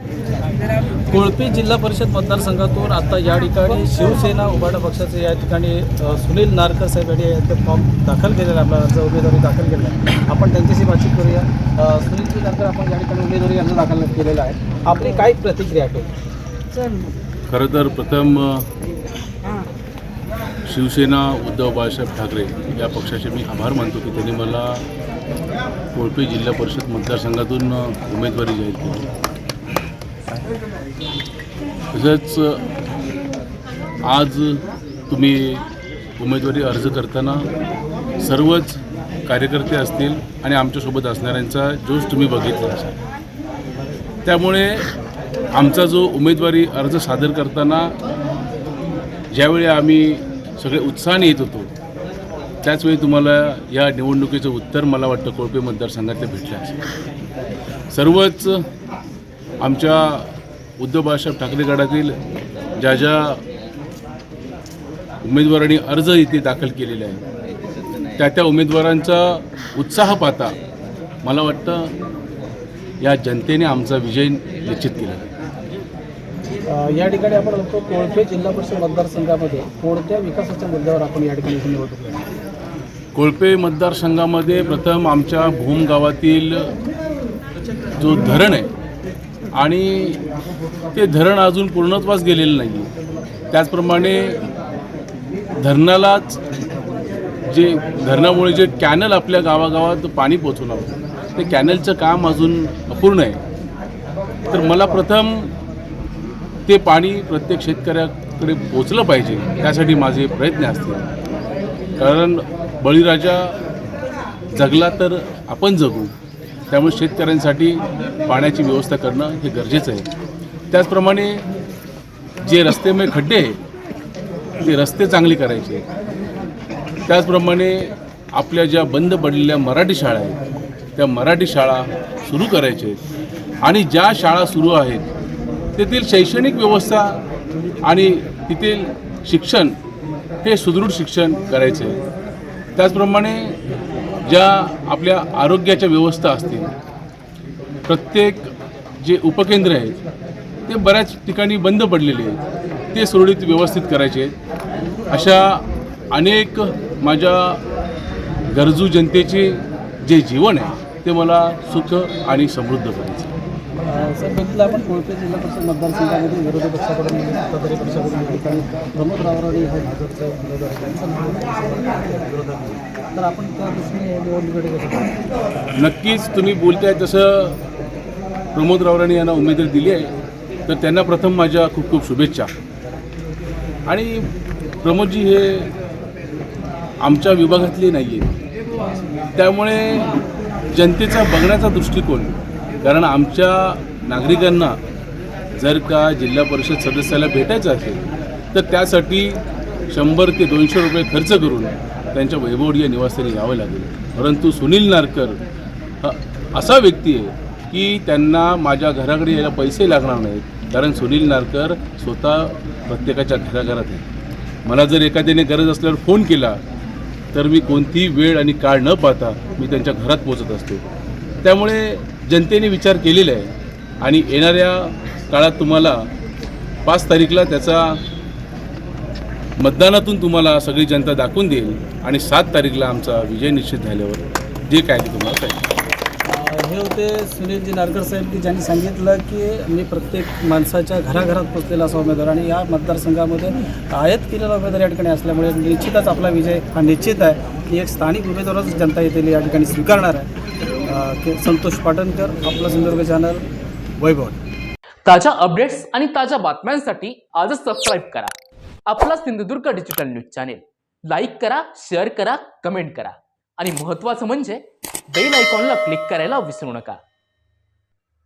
कोळपी जिल्हा परिषद मतदारसंघातून आता या ठिकाणी शिवसेना उभाटा पक्षाचे या ठिकाणी सुनील नारकर साहेब यांनी ते फॉर्म दाखल केलेला आहे. आपला अर्ज उमेदवारी दाखल केलेला आहे. आपण त्यांच्याशी बातचीत करूया. सुनीलजी नारकर आपण या ठिकाणी उमेदवारी अर्ज दाखल केलेला आहे. आपली काय प्रतिक्रिया आहे? खरं तर प्रथम शिवसेना उद्धव बाळासाहेब ठाकरे या पक्षाचे मी आभार मानतो की त्यांनी मला कोळपे जिल्हा परिषद मतदारसंघातून उमेदवारी जाहीर केली. तसंच आज तुम्ही उमेदवारी अर्ज करताना सर्वच कार्यकर्ते असतील आणि आमच्यासोबत असणाऱ्यांचा जोश तुम्ही बघितला. असाल त्यामुळे आमचा जो उमेदवारी अर्ज सादर करताना ज्यावेळी आम्ही सगळे उत्साहाने येत होतो त्याचवेळी तुम्हाला या निवडणुकीचं उत्तर मला वाटतं कोळपे मतदारसंघातलं भेटलं असेल. सर्वच आमच्या उद्धव बाळासाहेब ठाकरे गटातील ज्या ज्या उमेदवारांनी अर्ज इथे दाखल केलेले आहे त्या त्या उमेदवारांचा उत्साह पाहता मला वाटतं या जनतेने आमचा विजय निश्चित केला आहे या ठिकाणी आपण बघतो कोळपे जिल्हा परिषद मतदारसंघामध्ये कोणत्या विकासाच्या मुद्द्यावर आपण या ठिकाणी निवडणूक? कोळपे मतदारसंघामध्ये प्रथम आमच्या भूम गावातील जो धरण आहे आणि ते धरण अजून पूर्णत्वास गेलेलं नाही आहे त्याचप्रमाणे धरणालाच जे धरणामुळे जे कॅनल आपल्या गावागावात पाणी पोचवणार होतं ते कॅनलचं काम अजून अपूर्ण आहे. तर मला प्रथम ते पाणी प्रत्येक शेतकऱ्याकडे पोचलं पाहिजे त्यासाठी माझे प्रयत्न असतील. कारण बळीराजा जगला तर आपण जगू. त्यामुळे शेतकऱ्यांसाठी पाण्याची व्यवस्था करणं हे गरजेचं आहे. त्याचप्रमाणे जे रस्तेमय खड्डे आहे ते रस्ते चांगले करायचे त्याचप्रमाणे आपल्या ज्या बंद पडलेल्या मराठी शाळा आहेत त्या मराठी शाळा सुरू करायच्या आहेत. आणि ज्या शाळा सुरू आहेत तेथील शैक्षणिक व्यवस्था आणि तेथील शिक्षण हे सुदृढ शिक्षण करायचे आहे त्याचप्रमाणे ज्या आपल्या आरोग्याच्या व्यवस्था असतील प्रत्येक जे उपकेंद्र आहेत ते बऱ्याच ठिकाणी बंद पडलेले आहेत ते सुरळीत व्यवस्थित करायचे आहेत. अशा अनेक माझ्या गरजू जनतेचे जे जीवन आहे ते मला सुख आणि समृद्ध करायचं सर बघितलं आपण कोळपे जिल्हा परिषद मतदारसंघामध्ये विरोधी पक्षाकडून सत्ताधारी पक्षाकडून ठिकाणी प्रमोद रावराडे हे भाजपचे उमेदवार विरोधात तर आपण त्या दृष्टीने निवडणुकीकडे कसं नक्कीच तुम्ही बोलताय तसं प्रमोद रावराणी यांना उमेदवारी दिली आहे. तर त्यांना प्रथम माझ्या खूप खूप शुभेच्छा. आणि प्रमोदजी हे आमच्या विभागातले नाही आहे त्यामुळे जनतेचा बघण्याचा दृष्टिकोन कारण आमच्या नागरिकांना जर का जिल्हा परिषद सदस्याला भेटायचं असेल तर त्यासाठी शंभर ते दोनशे रुपये खर्च करून त्यांच्या वैभवडीय निवासस्थानी यावं लागेल. परंतु सुनील नारकर हा असा व्यक्ती आहे की त्यांना माझ्या घराकडे यायला पैसे लागणार नाहीत कारण सुनील नारकर स्वतः प्रत्येकाच्या घराघरात आहे. मला जर एखाद्याने गरज असल्यावर फोन केला तर मी कोणतीही वेळ आणि काळ न पाहता मी त्यांच्या घरात पोचत असतो. त्यामुळे जनतेने विचार केलेला आहे आणि येणाऱ्या काळात तुम्हाला पाच तारीखला त्याचा मतदानातून तुम्हाला सगळी जनता दाखवून देईल आणि सात तारीखला आमचा विजय निश्चित झाल्यावर जे काय ते तुम्हाला काय हे होते सुनीलजी नारकर साहेब की ज्यांनी सांगितलं की मी प्रत्येक माणसाच्या घराघरात पोचलेला असा उमेदवार आणि या मतदारसंघामध्ये आयात केलेला उमेदवार या ठिकाणी असल्यामुळे निश्चितच आपला विजय हा निश्चित आहे की एक स्थानिक उमेदवारच जनता येथील या ठिकाणी स्वीकारणार आहे. संतोष पाटणकर आपला सिंधुदुर्ग चॅनल वैभव. ताज्या अपडेट्स आणि ताज्या बातम्यांसाठी आजच सबस्क्राईब करा. आपला Sindhudurg digital news channel like करा शेअर करा कमेंट करा. आणि महत्त्वाचं म्हणजे बेल आयकॉनला क्लिक करायला विसरू नका.